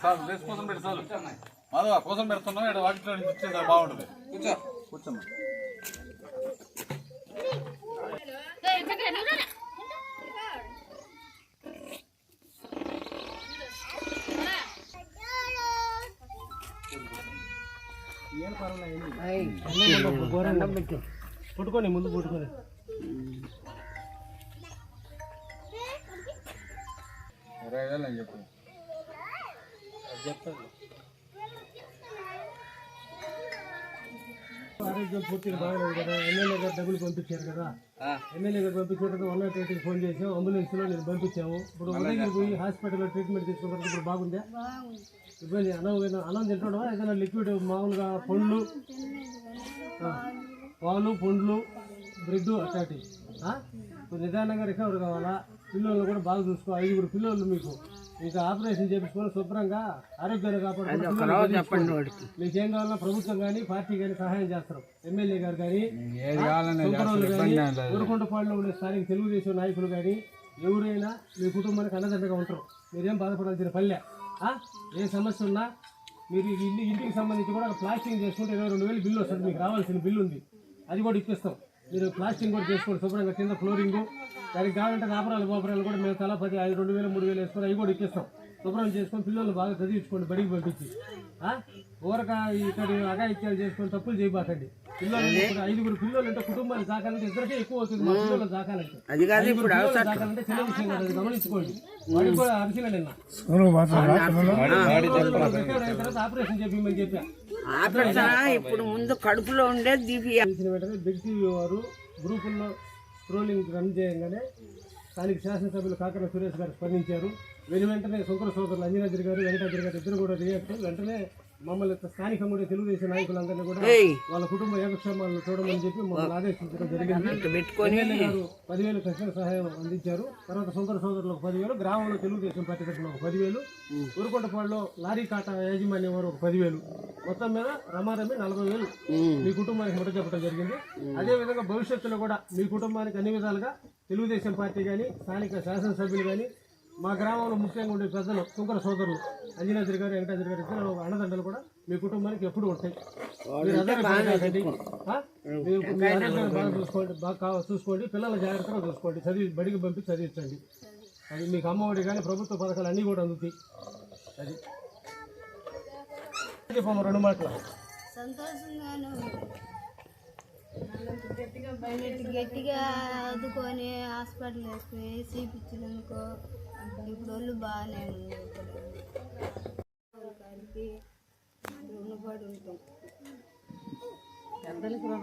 Sir వేసి కూర్చొని పెట్టి చాలు మాధవ కూర్చొని పెడుతున్నాం ఇక్కడ వాకిట్లో నుంచి ఇచ్చేది బాగుంటుంది. కూర్చో. కూర్చోమ్మా. పుట్టుకొని ముందు పుట్టుకొని ఇరవై వేలు అని ఆరోగ్యం పూర్తిగా బాగలేదు కదా. ఎమ్మెల్యే గారు డబ్బులు పంపించారు కదా. ఎమ్మెల్యే గారు కదా వన్ నాట్ ఎయిట్కి ఫోన్ చేసాం అంబులెన్స్లో నేను పంపించాము. ఇప్పుడు ఉదయం పోయి హాస్పిటల్లో ట్రీట్మెంట్ తీసుకున్నారు ఇప్పుడు బాగుందా? ఇబ్బంది. అన్నం ఏదైనా- అన్నం తింటాడా ఏదైనా లిక్విడ్ మామూలుగా పండ్లు? పాలు పండ్లు బ్రెడ్ అట్లాంటివి. నిదానంగా రికవర్ కావాలా? పిల్లల్ని కూడా బాగా చూసుకో. ఐదుగురు పిల్లలు మీకు. ఇంకా ఆపరేషన్ చేపించుకొని శుభ్రంగా ఆరోగ్యాన్ని కాపాడుకోండి మీకు ఏం కావాలన్నా ప్రభుత్వం కానీ పార్టీ కానీ సహాయం చేస్తారు. ఎమ్మెల్యే గారు కానీ ఊరుకొండపాడులో ఉండే స్థానిక తెలుగుదేశం నాయకులు కానీ ఎవరైనా మీ కుటుంబానికి అండదండగా ఉంటారు. మీరేం బాధపడాల్సిన పల్లె? ఏ సమస్య ఉన్నా మీరు ఇల్లు ఇంటికి సంబంధించి కూడా ప్లాస్టింగ్ చేసుకుంటే ఇరవై రెండు వేలు బిల్లు వస్తుంది. మీకు రావాల్సిన బిల్లు ఉంది. అది కూడా ఇప్పిస్తాం. మీరు ప్లాస్టింగ్ కూడా చేసుకోండి శుభ్రంగా. కింద ఫ్లోరింగ్. దానికి కావాలంటే రాపరాలు గోపురాలు కూడా మేము తల పది ఐదు రెండు వేలు మూడు వేలు వేసుకొని అవి కూడా ఇప్పిస్తాం. శుభ్రం చేసుకొని పిల్లలు బాగా చదివించుకోండి బడికి పంపించి. ఆ? ఊరక ఇక్కడ అగాయిత్యాలు చేసుకొని తప్పులు చేయబాకండి. పిల్లలు ఐదుగురు పిల్లలు అంటే కుటుంబాన్ని సాకాలంటే ఇద్దరికే ఎక్కువ అవుతుంది మా పిల్లలు సాకాలంటే. అది కాదు ఐదుగురు పిల్లలు సాకాలంటే చిన్న విషయం కాదు అది గమనించుకోండి. వాడికి కూడా అరిసిన నిన్న. ఆపరేషన్ చేపించమని చెప్పా. ఆపరేషన్ ఇప్పుడు ముందు కడుపులో వెంటనే బిగ్ టీవీ వారు గ్రూపుల్లో స్క్రోలింగ్ రన్ చేయగానే స్థానిక శాసనసభ్యులు కాకర సురేష్ గారు స్పందించారు. వెను వెంటనే శంకర సోదరులు అంజనాద్రి గారు వెంకటాద్రి గారు ఇద్దరు కూడా రియాక్ట్ వెంటనే మమ్మల్ని స్థానికంగా ఉండే తెలుగుదేశం నాయకులందరినీ కూడా. వాళ్ళ కుటుంబ యోగక్షేమాలను చూడమని చెప్పి మమ్మల్ని ఆదేశించడం జరిగింది. గారు పదివేలు తక్షణ సహాయం అందించారు. తర్వాత శంకర సోదరులకు పదివేలు గ్రామంలో తెలుగుదేశం పార్టీ తరఫున ఒక పదివేలు ఉరుకొండపాడులో లారీ కాటా యాజమాన్యం వారు ఒక పదివేలు. మొత్తం మీద రమారమి నలభై వేలు. మీ కుటుంబానికి ముట్ట చెప్పడం జరిగింది. అదే విధంగా భవిష్యత్తులో కూడా మీ కుటుంబానికి అన్ని విధాలుగా తెలుగుదేశం పార్టీ కానీ స్థానిక శాసనసభ్యులు కానీ మా గ్రామంలో ముఖ్యంగా ఉండే పెద్దలు శంకర సోదరులు అంజనాద్రి గారు వెంకటాద్రి గారు ఇద్దరు అన్నదండలు కూడా మీ కుటుంబానికి ఎప్పుడు ఉంటాయి. బాగా చూసుకోండి బాగా కావ- చూసుకోండి పిల్లల జాగ్రత్తగా చూసుకోండి చదివి బడికి పంపి చదివించండి. అది మీకు అమ్మఒడి కానీ ప్రభుత్వ పథకాలు అన్నీ కూడా అందుతాయి. అది. రెండు మాటలు సంతోషంగాను. గట్టిగా ఆదుకొని హాస్పిటల్ వేసుకుని చూపించినందుకు ఇప్పుడు వాళ్ళు బాగానే ఉంది. కాడికి రుణపడి ఉంటాం